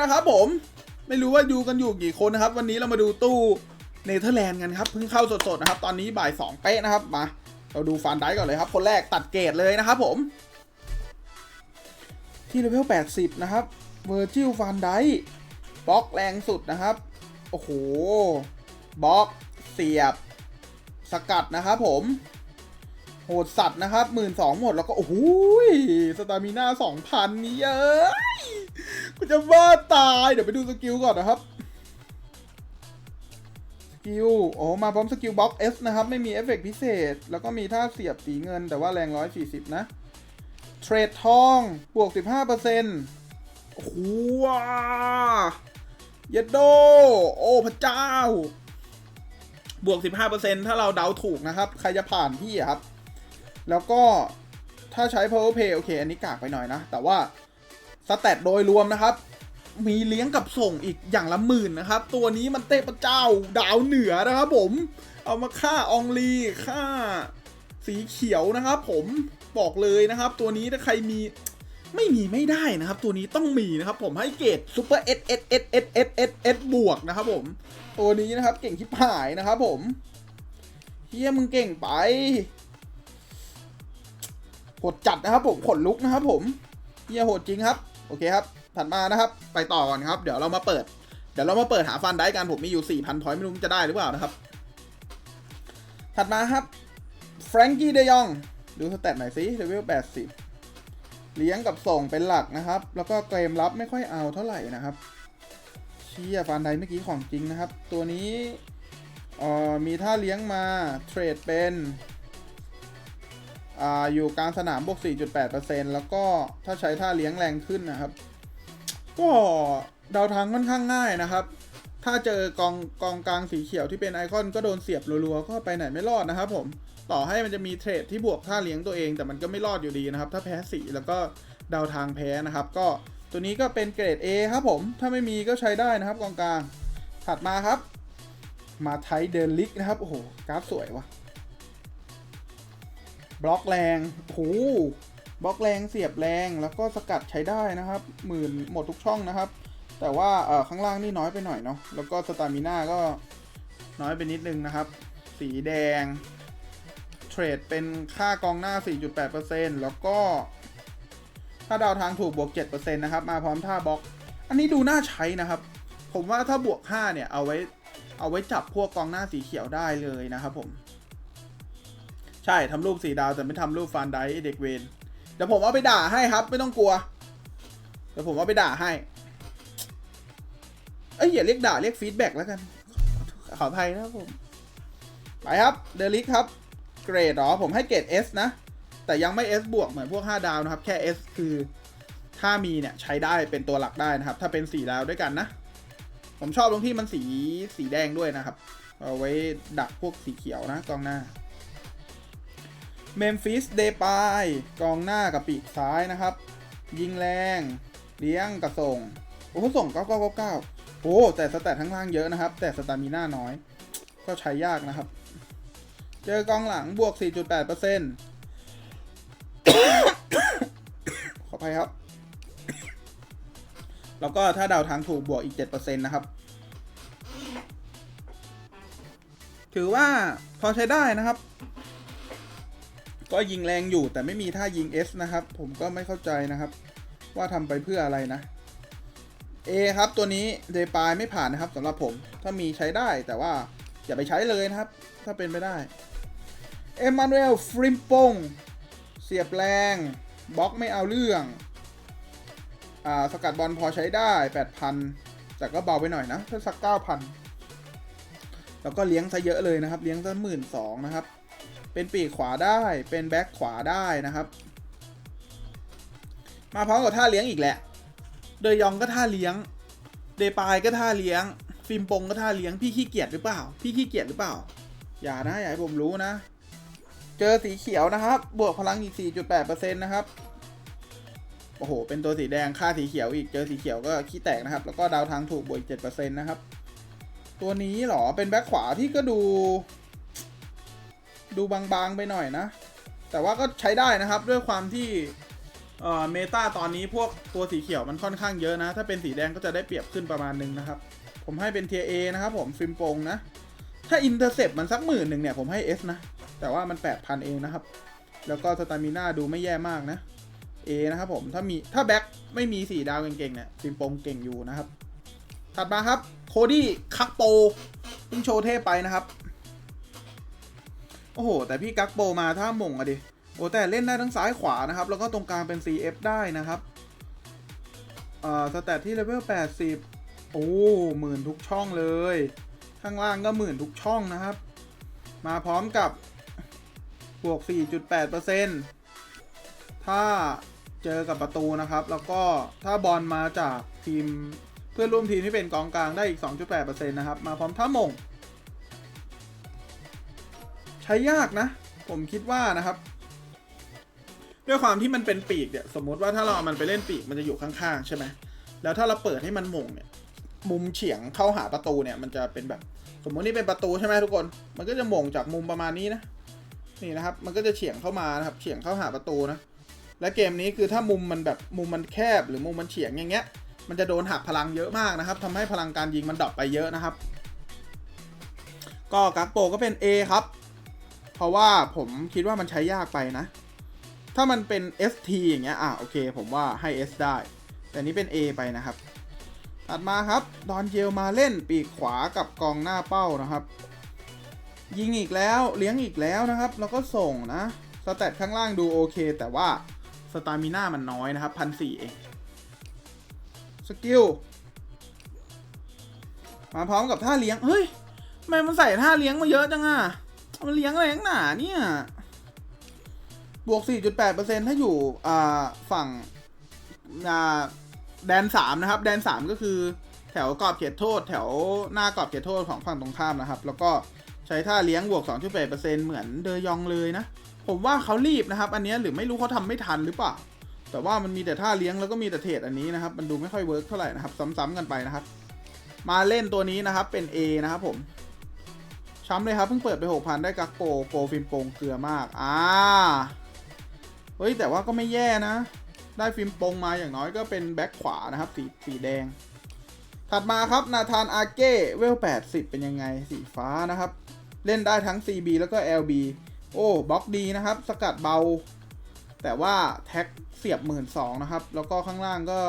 นะครับผมไม่รู้ว่าดูกันอยู่กี่คนนะครับ วันนี้เรามาดูตู้เนเธอร์แลนด์กันครับเพิ่งเข้าสดๆนะครับ ตอนนี้บ่ายสองเป๊ะนะครับมาเราดูฟันได้ก่อนเลยครับ คนแรกตัดเกรดเลยนะครับผมที่เลเวล80 นะครับเวอร์จิลฟันไดบล็อกแรงสุดนะครับ โอ้โหบล็อกเสียบสกัดนะครับผม โหดสัตว์นะครับหมื่นสองหมดแล้วก็โอ้โหยสตามิน่าสองพันนี่เย้ยกูจะว่าตายเดี๋ยวไปดูสกิลก่อนนะครับสกิลโอ้มาพร้อมสกิลบล็อก S นะครับ ไม่มีเอฟเฟกต์พิเศษ แล้วก็มีท่าเสียบสีเงิน แต่ว่าแรง140นะ เทรดทองบวก15%โอ้โหว้าเยดโด โอ้พระเจ้า บวก 15%ถ้าเราเดาถูกนะครับ ใครจะผ่านพี่ครับ แล้วก็ถ้าใช้ power play โอเค อันนี้กากไปหน่อยนะ แต่ว่าสแตทโดยรวมนะครับ มีเลี้ยงกับส่งอีกอย่างละหมื่นนะครับ ตัวนี้มันเตะพระเจ้าดาวเหนือนะครับผม เอามาฆ่าอองลีฆ่าสีเขียวนะครับผมบอกเลยนะครับ ตัวนี้ถ้าใครมีไม่มีไม่ได้นะครับ ตัวนี้ต้องมีนะครับ ผมให้เกรดซูเปอร์เอสเอสเอสเอสเอสเอสเอสบวกนะครับ ผม ตัวนี้นะครับเก่งที่ผายนะครับ ผมเฮียมึงเก่งไป โหดจัดนะครับผมขนลุกนะครับผมเฮียโหดจริงครับ โอเคครับ ถัดมานะครับ ไปต่อก่อนครับ เดี๋ยวเรามาเปิด เดี๋ยวเรามาเปิดหาฟันได้กันผมมีอยู่ 4,000พอยต์ไม่รู้จะได้หรือเปล่านะครับ ถัดมาครับแฟรงกี้เดยอง ดูสเตตหน่อยสิเลเวล80 เลี้ยงกับส่งเป็นหลักนะครับ แล้วก็เกมรับไม่ค่อยเอาเท่าไหร่นะครับเชียฟันไดเมื่อกี้ของจริงนะครับ ตัวนี้อ่อมีท่าเลี้ยงมาเทรดเป็น ออยู่กลางสนามบวก 4.8%แล้วก็ถ้าใช้ท่าเลี้ยงแรงขึ้นนะครับ ก็เดาทางค่อนข้างง่ายนะครับ ถ้าเจอกองกองกลางสีเขียวที่เป็นไอคอนก็โดนเสียบรัวๆ ก็ไปไหนไม่รอดนะครับผมต่อให้มันจะมีเทรดที่บวกท่าเลี้ยงตัวเองแต่มันก็ไม่รอดอยู่ดีนะครับ ถ้าแพ้สีแล้วก็เดาทางแพ้นะครับ ก็ตัวนี้ก็เป็นเกรด A ครับผม ถ้าไม่มีก็ใช้ได้นะครับกองกลางถัดมาครับ มาไทเดลิกนะครับ โอ้โห กราฟสวยว่ะ บล็อกแรงโอ้โหบล็อกแรงเสียบแรงแล้วก็สกัดใช้ได้นะครับ หมื่นหมดทุกช่องนะครับ แต่ว่าเออข้างล่างนี่น้อยไปหน่อยเนาะแล้วก็สตามิน่าก็น้อยไปนิดนึงนะครับ สีแดง เทรดเป็นค่ากองหน้า 4.8%แล้วก็ ถ้าดาวทางถูกบวก 7%นะครับ มาพร้อมท่าบล็อก อันนี้ดูน่าใช้นะครับ ผมว่าถ้าบวก 5 เนี่ย เอาไว้เอาไว้จับพวกกองหน้าสีเขียวได้เลยนะครับผม ใช่ทำรูปสีดาวแต่ไม่ทำรูปฟันไดเด็กเวนเดี๋ยวผมเอาไปด่าให้ครับ ไม่ต้องกลัว เดี๋ยวผมเอาไปด่าให้ เอ้ยอย่าเรียกด่าเรียกฟีดแบ็กแล้วกัน ขออภัยนะผม ไปครับ เดลิกครับ เกรดหรอ ผมให้เกรด S นะ แต่ยังไม่ S บวกเหมือนพวก 5 ดาวนะครับ แค่ S คือถ้ามีเนี่ยใช้ได้เป็นตัวหลักได้นะครับ ถ้าเป็น4ดาวด้วยกันนะ ผมชอบตรงที่มันสีสีแดงด้วยนะครับ เอาไว้ดักพวกสีเขียวนะกองหน้า เมมฟิสเดปายกองหน้ากับปีกซ้ายนะครับ ยิงแรง เลี้ยงกับส่ง โอ้ส่ง 9999 โอ้ แต่สแตทข้งล่างเยอะนะครับ แต่สตามิน่าน้อย ก็ใช้ยากนะครับ เจอกองหลังบวก 4.8%ขออภัยครับ แล้วก็ถ้าเดาทางถูกบวกอีก 7%นะครับ ถือว่าพอใช้ได้นะครับ ก็ยิงแรงอยู่แต่ไม่มีท่ายิง S นะครับ ผมก็ไม่เข้าใจนะครับ ว่าทำไปเพื่ออะไรนะ A ครับตัวนี้เดปายไม่ผ่านนะครับสำหรับผม ถ้ามีใช้ได้แต่ว่าอย่าไปใช้เลยนะครับ ถ้าเป็นไปได้ เอมมานูเอลฟริมปงเสียบแรงบล็อกไม่เอาเรื่องอ่าสกัดบอลพอใช้ได้ 8,000 แต่ก็เบาไปหน่อยนะ ถ้าสัก 9,000 แล้วก็เลี้ยงซะเยอะเลยนะครับ เลี้ยงซะหมื่นสองนะครับ เป็นปีกขวาได้ เป็นแบ็คขวาได้นะครับ มาพร้อมกับท่าเลี้ยงอีกแหละ เดยองก็ท่าเลี้ยง เดปายก็ท่าเลี้ยง ฟิมปงก็ท่าเลี้ยง พี่ขี้เกียจหรือเปล่า พี่ขี้เกียจหรือเปล่า อย่านะ อย่าให้ผมรู้นะ เจอสีเขียวนะครับ บวกพลังอีก 4.8%นะครับ โอ้โห เป็นตัวสีแดง ค่าสีเขียวอีก เจอสีเขียวก็ขี้แตกนะครับ แล้วก็ดาวทางถูกบวกอีก7%นะครับ ตัวนี้หรอ เป็นแบ็คขวาที่ก็ดู ดูบางๆไปหน่อยนะ แต่ว่าก็ใช้ได้นะครับด้วยความที่เอ่อเมตาตอนนี้พวกตัวสีเขียวมันค่อนข้างเยอะนะ ถ้าเป็นสีแดงก็จะได้เปรียบขึ้นประมาณนึงนะครับ ผมให้เป็นเทียเอนะครับผมฟิล์มโปงนะ ถ้าอินเตอร์เซปมันสักหมื่นหนึ่งเนี่ยผมให้ S นะ แต่ว่ามัน 8,000 เองนะครับ แล้วก็สตามิน่าดูไม่แย่มากนะ A นะครับผมถ้ามีถ้าแบ็คไม่มีสีดาวเก่งๆเนี่ยฟิล์มโปงเก่งอยู่นะครับ ถัดมาครับโคดี้คักโปเพิ่งโชว์เทพไปนะครับ โอ้โห แต่พี่กักโปมาถ้าหม่งอะดิ โอ้แต่เล่นได้ทั้งซ้ายขวานะครับ แล้วก็ตรงกลางเป็น CF ได้นะครับเอ่อสแตทที่เลเวล80 โอ้หมื่นทุกช่องเลย ข้างล่างก็หมื่นทุกช่องนะครับ มาพร้อมกับบวก 4.8%ถ้าเจอกับประตูนะครับ แล้วก็ถ้าบอลมาจากทีมเพื่อนร่วมทีมที่เป็นกองกลางได้อีก 2.8%นะครับ มาพร้อมท่ามง ช้ยากนะ ผมคิดว่านะครับ ด้วยความที่มันเป็นปีกเนี่ยสมมติว่าถ้าเราเอามันไปเล่นปีกมันจะอยู่ข้างๆ ใช่ไหมแล้วถ้าเราเปิดให้มันหมงเนี่ย มุมเฉียงเข้าหาประตูเนี่ย มันจะเป็นแบบ สมมตินี่เป็นประตูใช่ไหมทุกคน มันก็จะมงจากมุมประมาณนี้นะนี่นะครับ มันก็จะเฉียงเข้ามานะครับ เฉียงเข้าหาประตูนะ และเกมนี้คือถ้ามุมมันแบบมุมมันแคบหรือมุมมันเฉียงอย่างเงี้ย มันจะโดนหักพลังเยอะมากนะครับทำให้พลังการยิงมันดรอปไปเยอะนะครับ ก็กักโปก็เป็น A ครับ เพราะว่าผมคิดว่ามันใช้ยากไปนะ ถ้ามันเป็น ST อย่างเงี้ยอะโอเค ผมว่าให้ S ได้ แต่นี้เป็น A ไปนะครับถัดมาครับ ดอนเยลมาเล่นปีกขวากับกองหน้าเป้านะครับ ยิงอีกแล้วเลี้ยงอีกแล้วนะครับ แล้วก็ส่งนะสแตทข้างล่างดูโอเค แต่ว่าสตามิน่ามันน้อยนะครับพันสี่เองสกิลมาพร้อมกับท่าเลี้ยง เฮ้ยทำไมมันใส่ท่าเลี้ยงมาเยอะจังอะ มันเลี้ยงอะไรนักหนาเนี่ย บวก 4.8%ถ้าอยู่อ่าฝั่งอ่าแดน 3 นะครับ แดน 3 ก็คือแถวกรอบเขตโทษ แถวหน้ากรอบเขตโทษของฝั่งตรงข้ามนะครับ แล้วก็ใช้ท่าเลี้ยงบวก 2.8%เหมือนเดยองเลยนะ ผมว่าเขารีบนะครับ อันนี้หรือไม่รู้เขาทำไม่ทันหรือเปล่า แต่ว่ามันมีแต่ท่าเลี้ยงแล้วก็มีแต่เทรดอันนี้นะครับ มันดูไม่ค่อยเวิร์กเท่าไหร่นะครับ ซ้ำๆกันไปนะครับ มาเล่นตัวนี้นะครับเป็น A นะครับผม ช้ำเลยครับเพิ่งเปิดไป 6,000 ได้กักโปโปฟิล์มโปงเกลือมาก อ่า เฮ้ย แต่ว่าก็ไม่แย่นะ ได้ฟิล์มโปงมาอย่างน้อยก็เป็นแบ็คขวานะครับ สีสีแดง ถัดมาครับ นาธานอาเก้เวล 80 เป็นยังไงสีฟ้านะครับ เล่นได้ทั้ง CB แล้วก็ LB โอ้บล็อกดีนะครับ สกัดเบา แต่ว่าแท็กเสียบหมื่นสองนะครับ แล้วก็ข้างล่างก็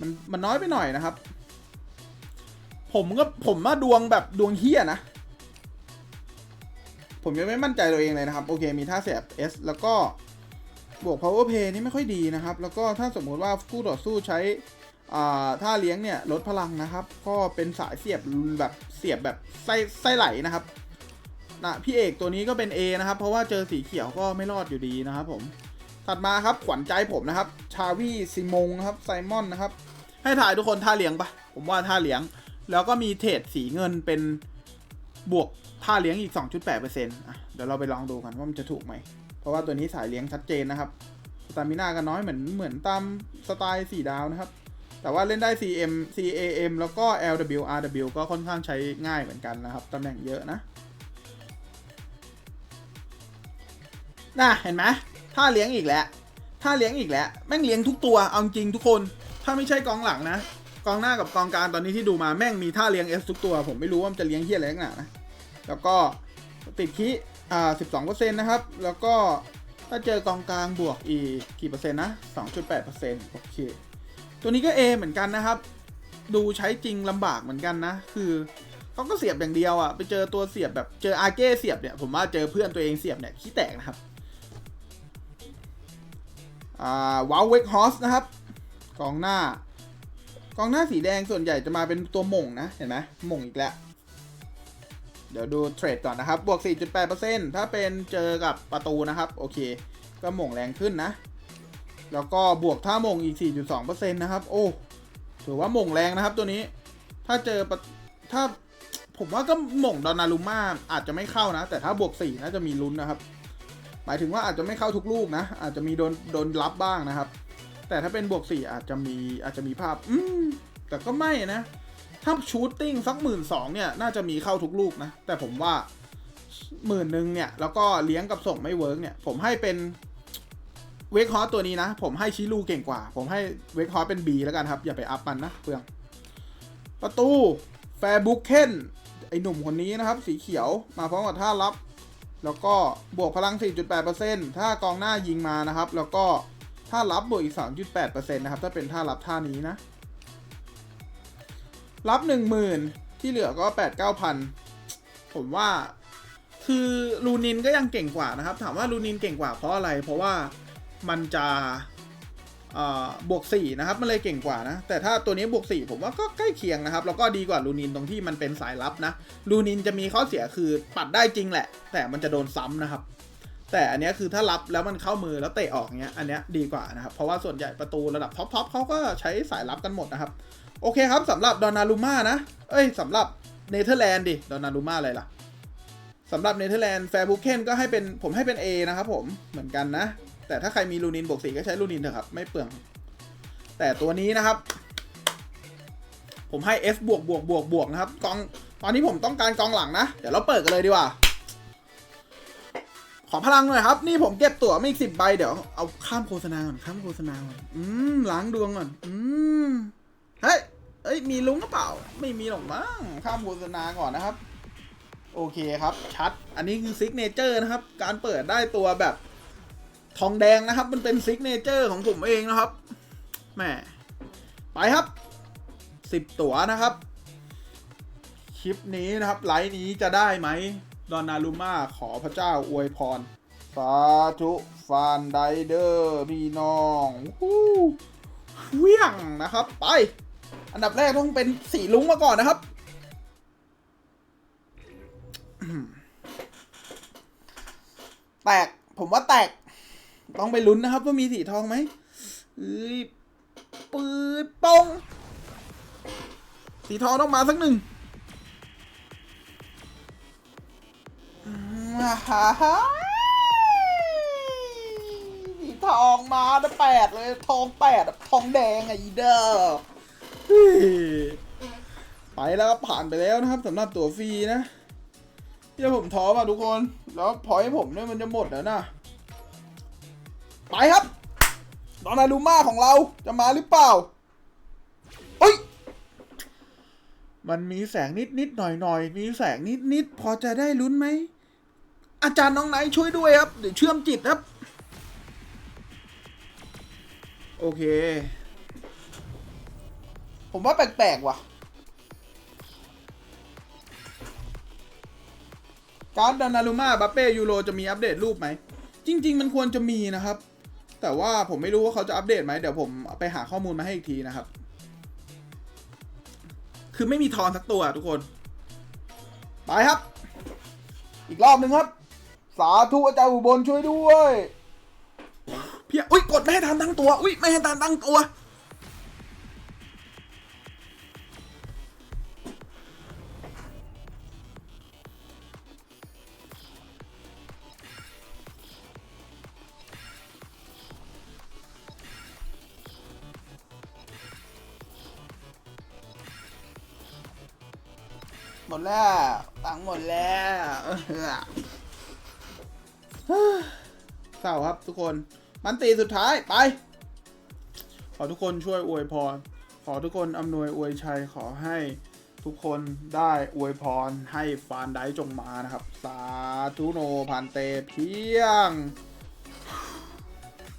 มันมันน้อยไปหน่อยนะครับผมก็ผมว่าดวงแบบดวงเฮี้ยนะ ผมยังไม่มั่นใจตัวเองเลยนะครับ โอเค มีท่าเสียบ S แล้วก็บวก power play นี่ไม่ค่อยดีนะครับ แล้วก็ถ้าสมมุติว่าคู่ต่อสู้ใช้ท่าเลี้ยงเนี่ยลดพลังนะครับ ก็เป็นสายเสียบแบบเสียบแบบไส้ไส้ไหลนะครับนะพี่เอกตัวนี้ก็เป็น A นะครับ เพราะว่าเจอสีเขียวก็ไม่รอดอยู่ดีนะครับผมถัดมาครับขวัญใจผมนะครับ ชาวีซิมงนะครับไซมอนนะครับ ให้ถ่ายทุกคนท่าเลี้ยงปะผมว่าท่าเลี้ยง แล้วก็มีเทรดสีเงินเป็นบวก ท่าเลี้ยงอีก 2.8%อะเดี๋ยวเราไปลองดูกันว่ามันจะถูกไหม เพราะว่าตัวนี้สายเลี้ยงชัดเจนนะครับสตามิน่ากันน้อยเหมือนเหมือนตามสไตล์4ดาวนะครับ แต่ว่าเล่นได้ CM CAM แล้วก็ LW RW ก็ค่อนข้างใช้ง่ายเหมือนกันนะครับ ตำแหน่งเยอะนะน่ะเห็นไหมท่าเลี้ยงอีกแล้วท่าเลี้ยงอีกแล้ว แม่งเลี้ยงทุกตัว เอาจริงทุกคน ถ้าไม่ใช่กองหลังนะ กองหน้ากับกองกลางตอนนี้ที่ดูมาแม่งมีท่าเลี้ยง S ทุกตัว ผมไม่รู้ว่ามันจะเลี้ยงเฮียอะไรนักหนานะ แล้วก็ติดคีอ่า 12%นะครับ แล้วก็ถ้าเจอกองกลางบวกอีกกี่เปอร์เซ็นต์นะ 2.8%โอเค ตัวนี้ก็ A เหมือนกันนะครับ ดูใช้จริงลำบากเหมือนกันนะ คือเขาก็เสียบอย่างเดียวอะ่ะ ไปเจอตัวเสียบแบบเจออาเก้เสียบเนี่ย ผมว่าเจอเพื่อนตัวเองเสียบเนี่ยขี้แตกนะครับ อ่าวาวเวกฮอสนะครับ กองหน้ากองหน้าสีแดงส่วนใหญ่จะมาเป็นตัวหม่งนะ เห็นไหมหม่งอีกแล้ว เดี๋ยวดูเทรดก่อนนะครับ บวก 4.8%ถ้าเป็นเจอกับประตูนะครับ โอเค ก็หม่งแรงขึ้นนะ แล้วก็บวกท่าหม่งอีก 4.2%นะครับ โอ้ ถือว่าหม่งแรงนะครับตัวนี้ ถ้าเจอถ้าผมว่าก็หม่งดอนนารุม่าอาจจะไม่เข้านะ แต่ถ้าบวก 4 น่าจะมีลุ้นนะครับ หมายถึงว่าอาจจะไม่เข้าทุกลูกนะ อาจจะมีโดนโดนรับบ้างนะครับ แต่ถ้าเป็นบวก 4 อาจจะมีอาจจะมีภาพ อืมแต่ก็ไม่นะ ถ้าชูตติ้งสักหมื่นสองเนี่ยน่าจะมีเข้าทุกลูกนะ แต่ผมว่าหมื่นหนึ่งเนี่ย แล้วก็เลี้ยงกับส่งไม่เวิร์กเนี่ย ผมให้เป็นเวกฮอสตัวนี้นะ ผมให้ชิลูเก่งกว่า ผมให้เวกฮอสเป็น B แล้วกันครับ อย่าไปอัพมันนะเปลือง ประตู แฟร์บุกเคนไอหนุ่มคนนี้นะครับ สีเขียวมาพร้อมกับท่ารับ แล้วก็บวกพลัง 4.8%ถ้ากองหน้ายิงมานะครับ แล้วก็ท่ารับบวกอีก 3.8%นะครับถ้าเป็นท่ารับท่านี้นะ รับ 10,000 ที่เหลือก็ 8-9,000 ผมว่า คือลูนินก็ยังเก่งกว่านะครับ ถามว่าลูนินเก่งกว่าเพราะอะไร เพราะว่ามันจะบวก 4 นะครับ มันเลยเก่งกว่านะ แต่ถ้าตัวนี้บวก 4 ผมว่าก็ใกล้เคียงนะครับ แล้วก็ดีกว่าลูนินตรงที่มันเป็นสายลับนะ ลูนินจะมีข้อเสียคือปัดได้จริงแหละ แต่มันจะโดนซ้ำนะครับ แต่อันนี้คือถ้ารับแล้วมันเข้ามือแล้วเตะออกเงี้ย อันนี้ดีกว่านะครับ เพราะว่าส่วนใหญ่ประตูระดับท็อปทอปเขาก็ใช้สายรับกันหมดนะครับ โอเคครับสำหรับดอนนารูม่านะ เอ้ยสำหรับเนเธอร์แลนด์ดิ ดอนนารูม่าอะไรล่ะสำหรับเนเธอร์แลนด์แฟร์บุเคนก็ให้เป็นผมให้เป็น A นะครับผมเหมือนกันนะ แต่ถ้าใครมีลูนินบวกสีก็ใช้ลูนินเถอะครับ ไม่เปลือง แต่ตัวนี้นะครับ ผมให้ F บวกบวกบวกบวกนะครับกองตอนนี้ผมต้องการกองหลังนะ เดี๋ยวเราเปิดกันเลยดีกว่า ขอพลังหน่อยครับ นี่ผมเก็บตั๋วมาอีกสิบใบเดี๋ยวเอาข้ามโฆษณาก่อนข้ามโฆษณาก่อนอืมล้างดวงก่อน อืม เฮ้ยเอ้ย มีลุงหรือเปล่า ไม่มีหรอกมั้ง ข้ามโฆษณาก่อนนะครับ โอเคครับ ชัด อันนี้คือซิกเนเจอร์นะครับ การเปิดได้ตัวแบบ ทองแดงนะครับ มันเป็นซิกเนเจอร์ของผมเองนะครับ แหม ไปครับสิบตั๋วนะครับ คลิปนี้นะครับ ไลฟ์นี้จะได้ไหม ดอนนารุม่าขอพระเจ้าอวยพร สาธุฟานไดเดอร์พี่น้องฮู้เวี่ยงนะครับ ไป อันดับแรกต้องเป็นสีลุงมาก่อนนะครับ แตก ผมว่าแตก ต้องไปลุ้นนะครับ ว่ามีสีทองไหมเอ้ยปืดปองสีทองต้องมาสักหนึ่งฮ่าฮ่าสีทองมาได้แปดเลย ทองแปดทองแดงไงอีเด้อเฮ้ย ไปแล้วครับผ่านไปแล้วนะครับสำหรับตั๋วฟรีนะเดี๋ยวผมท้อป่ะทุกคน แล้วพอยผมเนี่ยมันจะหมดแล้วนะไปครับดอนนารูม่าของเราจะมาหรือเปล่าเอ้ยมันมีแสงนิดนิดหน่อยหน่อยมีแสงนิดนิดพอจะได้ลุ้นไหมอาจารย์น้องไหนช่วยด้วยครับเดี๋ยวเชื่อมจิตครับ โอเค ผมว่าแปลกๆว่ะ การ์ดดานารุมาบัปเป้ยูโรจะมีอัปเดตรูปไหม จริง ๆ มันควรจะมีนะครับ แต่ว่าผมไม่รู้ว่าเขาจะอัปเดตไหม เดี๋ยวผมไปหาข้อมูลมาให้อีกทีนะครับ คือไม่มีทอนสักตัวทุกคน ไปครับ อีกรอบหนึ่งครับ สาธุอาจารย์อุบลช่วยด้วย เพียอุ้ยกดไม่ให้ทันตั้งตัว อุ้ยไม่ให้ทันตั้งตัว หมดแล้ว ตังค์หมดแล้วเศร้าครับทุกคน มันตีสุดท้ายไป ขอทุกคนช่วยอวยพร ขอทุกคนอำนวยอวยชัยขอให้ทุกคนได้อวยพรให้ฟานได้จงมานะครับ สาธุโนพันเตเพียง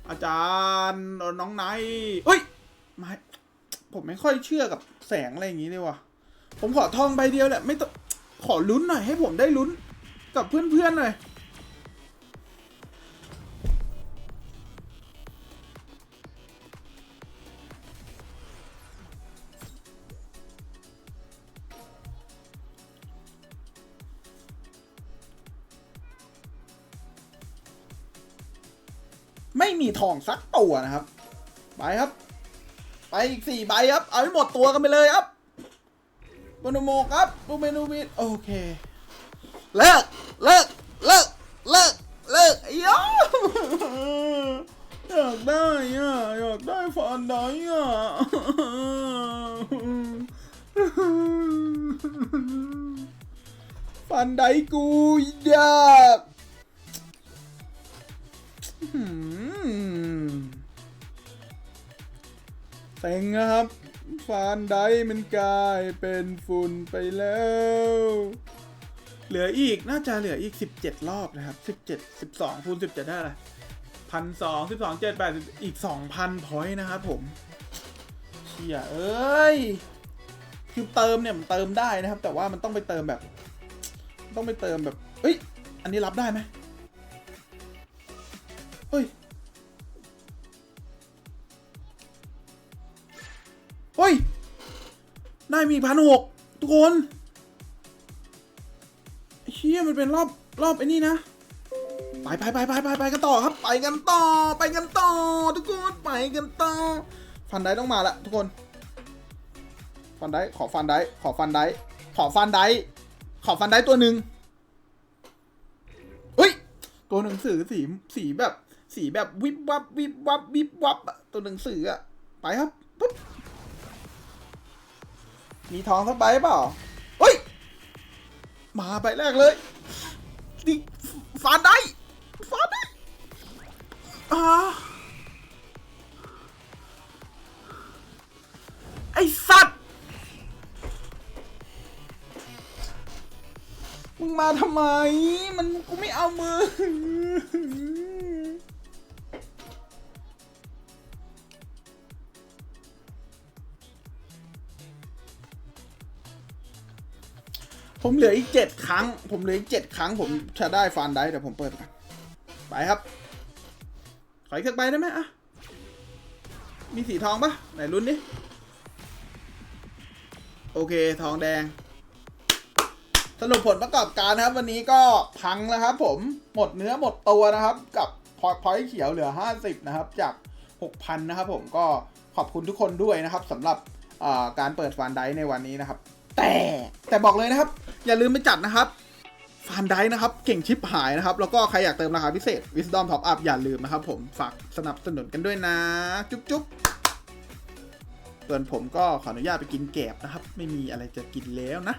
อาจารย์น้องไนเฮ้ยไม่ผมไม่ค่อยเชื่อกับแสงอะไรอย่างนี้เลยว่ะ ผมขอทองใบเดียวแหละไม่ต้องขอลุ้นหน่อยให้ผมได้ลุ้นกับเพื่อนๆหน่อยไม่มีทองสักตัวนะครับ ไปครับ ไปอีกสี่ใบครับ เอาให้หมดตัวกันไปเลยครับ โมโนโมครับบูเมนูบิดโอเค เลิก เลิก เลิก เลิก เลิกอยออยากได้อะอยากได้ฟันได้อะฟันไดกูอยากเต็งนะครับ ฟานไดมันกลายเป็นฝุ่นไปแล้ว เหลืออีกน่าจะเหลืออีก 17 รอบนะครับ 17 12คูณ17 ได้อะไรพันสองสิบสองเจ็ดแปดอีก2,000พอยต์นะครับผมเชี่ยเอ้ย คือเติมเนี่ยมันเติมได้นะครับ แต่ว่ามันต้องไปเติมแบบ ต้องไปเติมแบบเอ้ย อันนี้รับได้ไหมเฮ้ย ได้มีพันหกทุกคนเชี่ยมันเป็นรอบรอบไอ้นี่นะ ไปไปไปไปไปไปกันต่อครับ ไปกันต่อ ไปกันต่อ ทุกคนไปกันต่อ ฟันได้ต้องมาละทุกคน ฟันได้ขอฟันได้ขอฟันได้ขอฟันได้ขอฟันได้ตัวหนึ่งเฮ้ย ตัวหนังสือสีสีแบบ สีแบบวิบวับวิบวับวิบวับตัวหนังสืออะไปครับปุ๊บ มีทองสักใบเปล่าเฮ้ย มาใบแรกเลยดิฟานได้ฟานได้อ่าไอสัตว์ มึงมาทำไม มันกูไม่เอามือ ผมเหลืออีกเจ็ดครั้ง ผมเหลืออีกเจ็ดครั้ง ผมจะได้ฟันได้แต่ผมเปิดก่อนไปครับ ขออีกสักใบได้ไหมอะมีสีทองปะไหนรุ่นดิโอเค ทองแดง สรุปผลประกอบการนะครับ วันนี้ก็พังแล้วครับ ผมหมดเนื้อหมดตัวนะครับ กับพอยพอยเขียวเหลือ 50 นะครับ จาก 6,000 นะครับ ผมก็ขอบคุณทุกคนด้วยนะครับสำหรับการเปิดฟันไดในวันนี้นะครับ แต่แต่บอกเลยนะครับ อย่าลืมไปจัดนะครับฟานไดนะครับ เก่งชิปหายนะครับ แล้วก็ใครอยากเติมราคาพิเศษ Wisdom Top Up อย่าลืมนะครับผม ฝากสนับสนุนกันด้วยนะ จุ๊บจุ๊บส่วนผมก็ขออนุญาตไปกินแกบนะครับ ไม่มีอะไรจะกินแล้วนะ